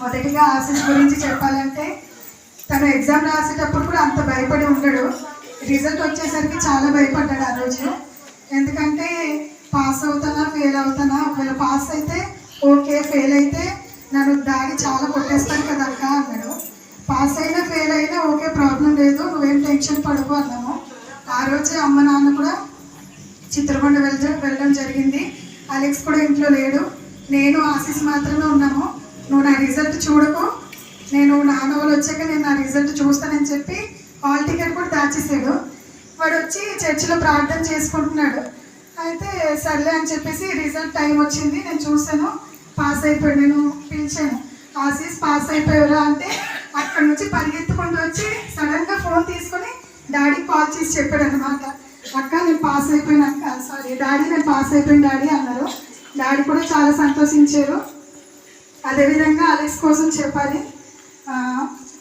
మొదటిగా ఆశిష్ గురించి చెప్పాలంటే తను ఎగ్జామ్ రాసేటప్పుడు కూడా అంత భయపడి ఉండడు. రిజల్ట్ వచ్చేసరికి చాలా భయపడ్డాడు ఆ రోజు. ఎందుకంటే పాస్ అవుతానా ఫెయిల్ అవుతానా? ఒకవేళ పాస్ అయితే ఓకే ఫెయిల్ అయితే నన్ను డాడీ చాలా కొట్టేస్తాను కదా అక్క అన్నాడు. పాస్ అయినా ఫెయిల్ అయినా ఓకే ప్రాబ్లం లేదు. నువ్వేం టెన్షన్ పడుకో అన్నాము. ఆ రోజే అమ్మ నాన్న కూడా చిత్రకొండ వెళ్ళడం వెళ్ళడం జరిగింది. అలెక్స్ కూడా ఇంట్లో లేడు. నేను ఆశీస్ మాత్రమే ఉన్నాము. నువ్వు నా రిజల్ట్ చూడకు. నేను నాన్న వాళ్ళు వచ్చాక నేను నా రిజల్ట్ చూస్తానని చెప్పి హాల్ టికెట్ కూడా దాచేసాడు వాడు వచ్చి చర్చిలో ప్రార్థన చేసుకుంటున్నాడు. అయితే సర్లే అని చెప్పేసి రిజల్ట్ టైం వచ్చింది. నేను చూశాను. పాస్ అయిపోయాడు. నేను పిలిచాను. ఆసీస్ పాస్ అయిపోయారా అంటే అక్కడ నుంచి పరిగెత్తుకుంటూ వచ్చి సడన్గా ఫోన్ తీసుకొని డాడీకి కాల్ చేసి చెప్పాడు అనమాట అక్క నేను పాస్ అయిపోయిన అక్క. సారీ డాడీ నేను పాస్ అయిపోయిన డాడీ అన్నారు. డాడీ కూడా చాలా సంతోషించారు. అదేవిధంగా అలెక్స్ కోసం చెప్పాలి.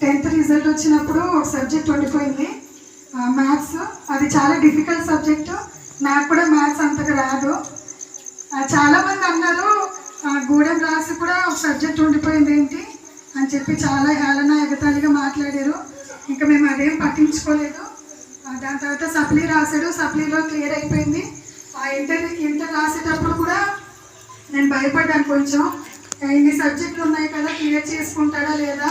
టెన్త్ రిజల్ట్ వచ్చినప్పుడు ఒక సబ్జెక్ట్ ఉండిపోయింది. మ్యాథ్స్ అది చాలా డిఫికల్ట్ సబ్జెక్టు నాకు కూడా మ్యాథ్స్ అంతగా రాదు. చాలామంది అన్నారు గూడెం రాసి కూడా ఒక సబ్జెక్ట్ ఉండిపోయింది ఏంటి అని చెప్పి చాలా హేళన ఎగతాళిగా మాట్లాడారు. ఇంకా మేము అదేం పట్టించుకోలేదు. దాని తర్వాత సప్లీ రాశాడు. సప్లీలో క్లియర్ అయిపోయింది. ఆ ఇంటర్ ఇంటర్ రాసేటప్పుడు కూడా నేను భయపడ్డాను కొంచెం. ఇన్ని సబ్జెక్టులు ఉన్నాయి కదా క్లియర్ చేసుకుంటాడా లేదా?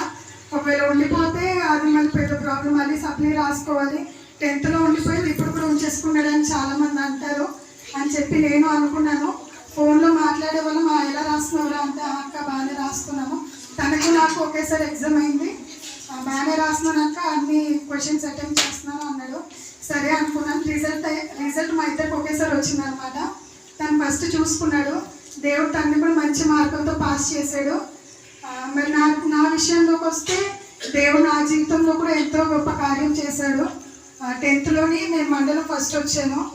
ఒకవేళ ఉండిపోతే అది మళ్ళీ పెద్ద ప్రాబ్లం మళ్ళీ సప్లై రాసుకోవాలి. టెన్త్లో ఉండిపోయింది ఇప్పుడు కూడా ఉంచేసుకున్నాడని చాలామంది అంటారు అని చెప్పి నేను అనుకున్నాను. ఫోన్లో మాట్లాడే వల్ల మా ఎలా రాస్తున్నారా అంటే అక్క బాగానే రాస్తున్నాము. తనకు నాకు ఒకేసారి ఎగ్జామ్ అయింది. బాగానే రాస్తున్నానక్క అన్ని క్వశ్చన్స్ అటెంప్ట్ చేస్తున్నాను అన్నాడు. సరే అనుకున్నాను. రిజల్ట్ రిజల్ట్ మా ఇద్దరికి ఒకేసారి వచ్చింది అనమాట తను ఫస్ట్ చూసుకున్నాడు. దేవుడు తన్ని కూడా మంచి మార్గంతో పాస్ చేశాడు. మరి నా నా విషయంలోకి వస్తే దేవుడు నా జీవితంలో కూడా ఎంతో గొప్ప కార్యం చేశాడు. టెన్త్లోని నేను మండలం ఫస్ట్ వచ్చాను.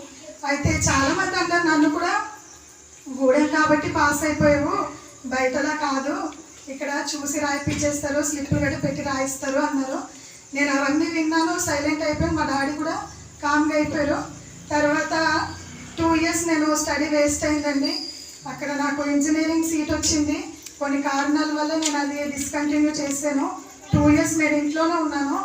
అయితే చాలామంది అంటారు నన్ను కూడా గూడెం కాబట్టి పాస్ అయిపోయావు. బయటలా కాదు. ఇక్కడ చూసి రాయిపించేస్తారు స్లిప్లు గట్టి పెట్టి రాయిస్తారు అన్నారు. నేను అవన్నీ విన్నాను సైలెంట్ అయిపోయాను. మా డాడీ కూడా కామ్గా అయిపోయారు. తర్వాత టూ ఇయర్స్ నేను స్టడీ వేస్ట్ అయిందండి. అక్కడ నాకు ఇంజనీరింగ్ సీట్ వచ్చింది. కొన్ని కారణాల వల్ల నేను అది డిస్కంటిన్యూ చేశాను. టూ ఇయర్స్ నేను ఇంట్లోనే ఉన్నాను.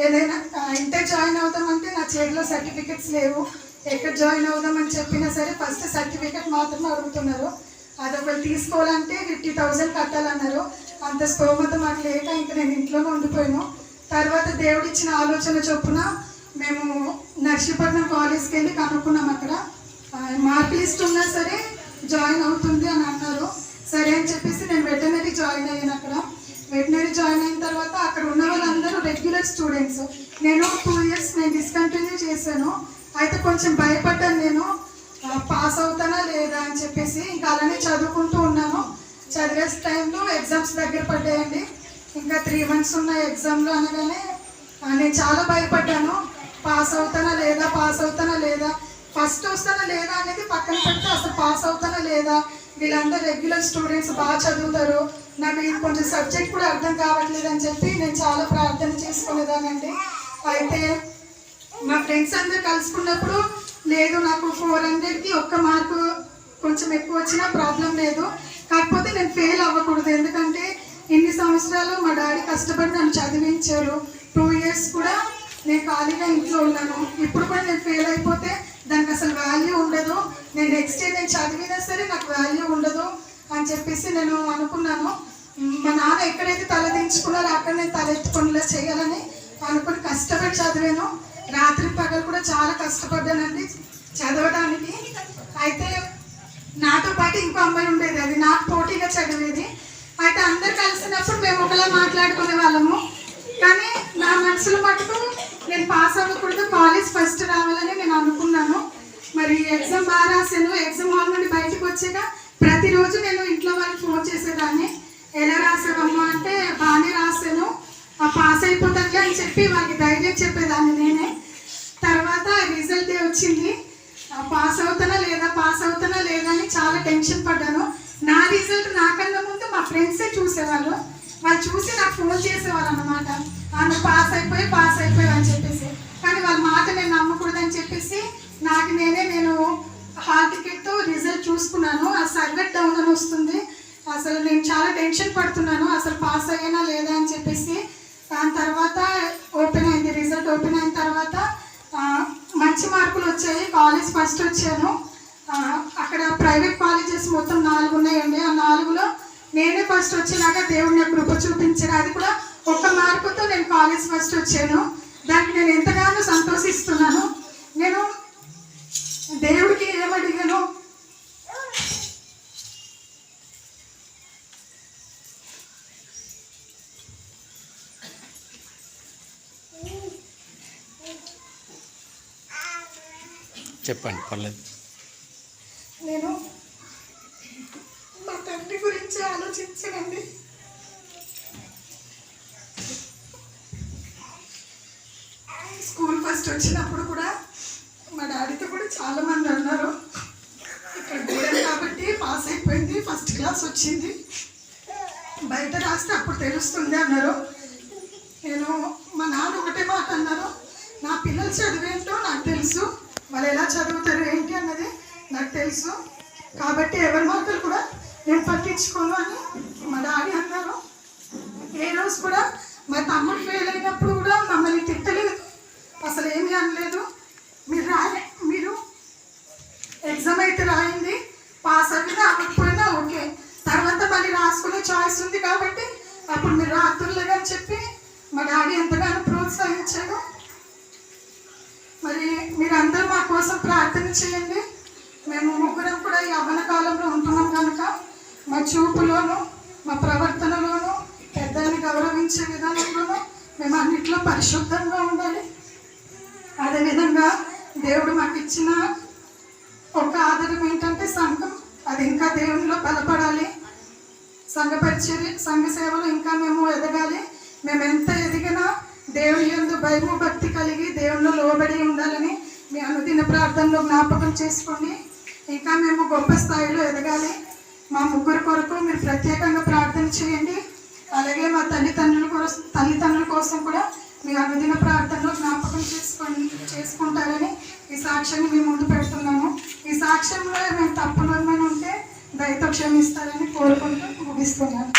ఏదైనా ఇంటర్ జాయిన్ అవుదామంటే నా చేతిలో సర్టిఫికెట్స్ లేవు. ఎక్కడ జాయిన్ అవుదామని చెప్పినా సరే ఫస్ట్ సర్టిఫికెట్ మాత్రమే అడుగుతున్నారు. అది ఒకటి తీసుకోవాలంటే ఫిఫ్టీ థౌజండ్ కట్టాలన్నారు. అంత స్తోమత మాకు లేక ఇంకా నేను ఇంట్లోనే ఉండిపోయాను. తర్వాత దేవుడిచ్చిన ఆలోచన చొప్పున మేము నర్సీపట్నం కాలేజ్కి వెళ్ళి కనుక్కున్నాం అక్కడ. మార్క్ లిస్ట్ ఉన్నా సరే జాయిన్ అవుతుంది అని అన్నారు. సరే అని చెప్పేసి నేను వెటనరీ జాయిన్ అయ్యాను అక్కడ. వెటనరీ జాయిన్ అయిన తర్వాత అక్కడ ఉన్న వాళ్ళందరూ రెగ్యులర్ స్టూడెంట్స్ నేను టూ ఇయర్స్ నేను డిస్కంటిన్యూ చేశాను. అయితే కొంచెం భయపడ్డాను నేను. పాస్ అవుతానా లేదా అని చెప్పేసి ఇంకా అలానే చదువుకుంటూ ఉన్నాను. చదివే టైంలో ఎగ్జామ్స్ దగ్గర పడ్డాయండి. ఇంకా త్రీ మంత్స్ ఉన్న ఎగ్జామ్లో అనగానే నేను చాలా భయపడ్డాను. పాస్ అవుతానా లేదా పాస్ అవుతానా లేదా. ఫస్ట్ వస్తానా లేదా అనేది పక్కన పెడితే అసలు పాస్ అవుతానా లేదా? వీళ్ళందరూ రెగ్యులర్ స్టూడెంట్స్ బాగా చదువుతారు. నాకు ఇది కొంచెం సబ్జెక్ట్ కూడా అర్థం కావట్లేదు అని చెప్పి నేను చాలా ప్రార్థన చేసుకునేదానండి. అయితే మా ఫ్రెండ్స్ అందరు కలుసుకున్నప్పుడు లేదు నాకు ఫోర్ హండ్రెడ్కి ఒక్క మార్కు కొంచెం ఎక్కువ వచ్చినా ప్రాబ్లం లేదు. కాకపోతే నేను ఫెయిల్ అవ్వకూడదు. ఎందుకంటే ఇన్ని సంవత్సరాలు మా డాడీ కష్టపడి నన్ను చదివించారు. టూ ఇయర్స్ కూడా నేను ఖాళీగా ఇంట్లో ఉన్నాను. ఇప్పుడు కూడా నేను ఫెయిల్ అయిపోతే దానికి అసలు వాల్యూ ఉండదు. నేను నెక్స్ట్ ఇయర్ నేను చదివినా సరే నాకు వాల్యూ ఉండదు అని చెప్పేసి నేను అనుకున్నాను. మా నాన్న ఎక్కడైతే తలదించుకున్నారో అక్కడ నేను తలెత్తుకునేలా చేయాలని అనుకుని కష్టపడి చదివాను. రాత్రి పగలు కూడా చాలా కష్టపడ్డానండి చదవడానికి. అయితే నాతో పాటు ఇంకో అమ్మాయి ఉండేది. అది నాకు పోటీగా చదివేది. అయితే అందరు కలిసినప్పుడు మేము ఒకలా మాట్లాడుకునే వాళ్ళము కానీ నా మనసులో మటుకు నేను పాస్ అవ్వకూడదు కాలేజ్ ఫస్ట్ రావాలని నేను అనుకున్నాను మరి ఎగ్జామ్ బాగా రాశాను ఎగ్జామ్ హాల్ నుండి బయటకు వచ్చాక రోజు నేను ఇంట్లో వాళ్ళకి ఫోన్ చేసేదాన్ని. ఎలా రాసావమ్మా అంటే బాగానే రాశాను పాస్ అయిపోతుంది అని చెప్పి వాళ్ళకి ధైర్యం చెప్పేదాన్ని నేనే. తర్వాత రిజల్ట్ వచ్చింది? పాస్ అవుతానా లేదా పాస్ అవుతానా లేదా అని చాలా టెన్షన్ పడ్డాను. నా రిజల్ట్ నాకన్నా ముందు మా ఫ్రెండ్సే చూసేవాళ్ళు. వాళ్ళు చూసి నాకు ఫోన్ చేసేవాళ్ళు అనమాట నువ్వు పాస్ అయిపోయి పాస్ అయిపోయి అని చెప్పేసి. కానీ వాళ్ళ మాట నేను నమ్మకూడదని చెప్పేసి నాకు నేనే నేను హాల్ టికెట్తో రిజల్ట్ చూసుకున్నాను ఆ సర్వర్ డౌన్ అని వస్తుంది. అసలు నేను చాలా టెన్షన్ పడుతున్నాను. అసలు పాస్ అయ్యానా లేదా అని చెప్పేసి దాని తర్వాత ఓపెన్ అయింది. రిజల్ట్ ఓపెన్ అయిన తర్వాత మంచి మార్కులు వచ్చాయి. కాలేజ్ ఫస్ట్ వచ్చాను. అక్కడ ప్రైవేట్ కాలేజెస్ మొత్తం నాలుగు ఉన్నాయండి. ఆ నాలుగులో నేనే ఫస్ట్ వచ్చేలాగా దేవుడిని కృప చూపించాను అది కూడా ఒక్క మార్కుతో నేను కాలేజ్ ఫస్ట్ వచ్చాను. దానికి నేను ఎంతగానో సంతోషిస్తున్నాను. నేను దేవుడికి ఏమడిగాను చెప్పండి పర్లేదు. నేను మా తండ్రి గురించి ఆలోచించానండి. స్కూల్ ఫస్ట్ వచ్చినప్పుడు కూడా మా డాడీతో కూడా చాలా మంది అన్నారు ఇక్కడ గూడెం కాబట్టి పాస్ అయిపోయింది ఫస్ట్ క్లాస్ వచ్చింది. బయట రాస్తే అప్పుడు తెలుస్తుంది అన్నారు. నేను మా నాన్న ఒకటే మాట అన్నారు. నా పిల్లలు చదివేంటో నాకు తెలుసు. వాళ్ళు ఎలా చదువుతారు ఏంటి అన్నది నాకు తెలుసు. కాబట్టి ఎవరి మాటలు కూడా నేను పట్టించుకోను అని మా డాడీ అన్నారు. ఏ రోజు కూడా మా తమ్ముడు ఫెయిల్ అయినప్పుడు కూడా మమ్మల్ని తిట్టలేదు. అసలు ఏమీ అనలేదు. మీరు రాలే మీరు ఎగ్జామ్ అయితే రాయింది పాస్ అవ్వినా అవ్వకపోయినా ఓకే. తర్వాత మళ్ళీ రాసుకునే చాయిస్ ఉంది కాబట్టి అప్పుడు మీరు రాత్రులుగా అని చెప్పి మా డాడీ ఎంతగానో ప్రోత్సహించారు. కోసం ప్రార్థన చేయండి. మేము ముగ్గురం కూడా ఈ యవ్వన కాలంలో ఉంటున్నాం కనుక మా చూపులోను మా ప్రవర్తనలోను పెద్దల్ని గౌరవించే విధానంలోను మేము అన్నింటిలో పరిశుద్ధంగా ఉండాలి. అదేవిధంగా దేవుడు మాకు ఇచ్చిన ఒక ఆధారం ఏంటంటే సంఘం. అది ఇంకా దేవునిలో బలపడాలి. సంఘ పరిచర్య సంఘ సేవలు ఇంకా మేము ఎదగాలి. మేము ఎంత ఎదిగినా దేవుని ఎందు భయము భక్తి కలిగి దేవునిలో లోబడి ఉండాలని మీ అనుదిన ప్రార్థనలో జ్ఞాపకం చేసుకోండి ఇంకా మేము గొప్ప స్థాయిలో ఎదగాలి. మా ముగ్గురు కొరకు మీరు ప్రత్యేకంగా ప్రార్థన చేయండి. అలాగే మా తల్లిదండ్రుల కోసం తల్లిదండ్రుల కోసం కూడా మీ అనుదిన ప్రార్థనలో జ్ఞాపకం చేసుకోండి చేసుకుంటారని ఈ సాక్ష్యాన్ని మేము ముందు పెడుతున్నాము. ఈ సాక్ష్యంలో మేము తప్పులు ఏమైనా ఉంటే దయతో క్షమిస్తారని కోరుకుంటూ ముగిస్తున్నాను.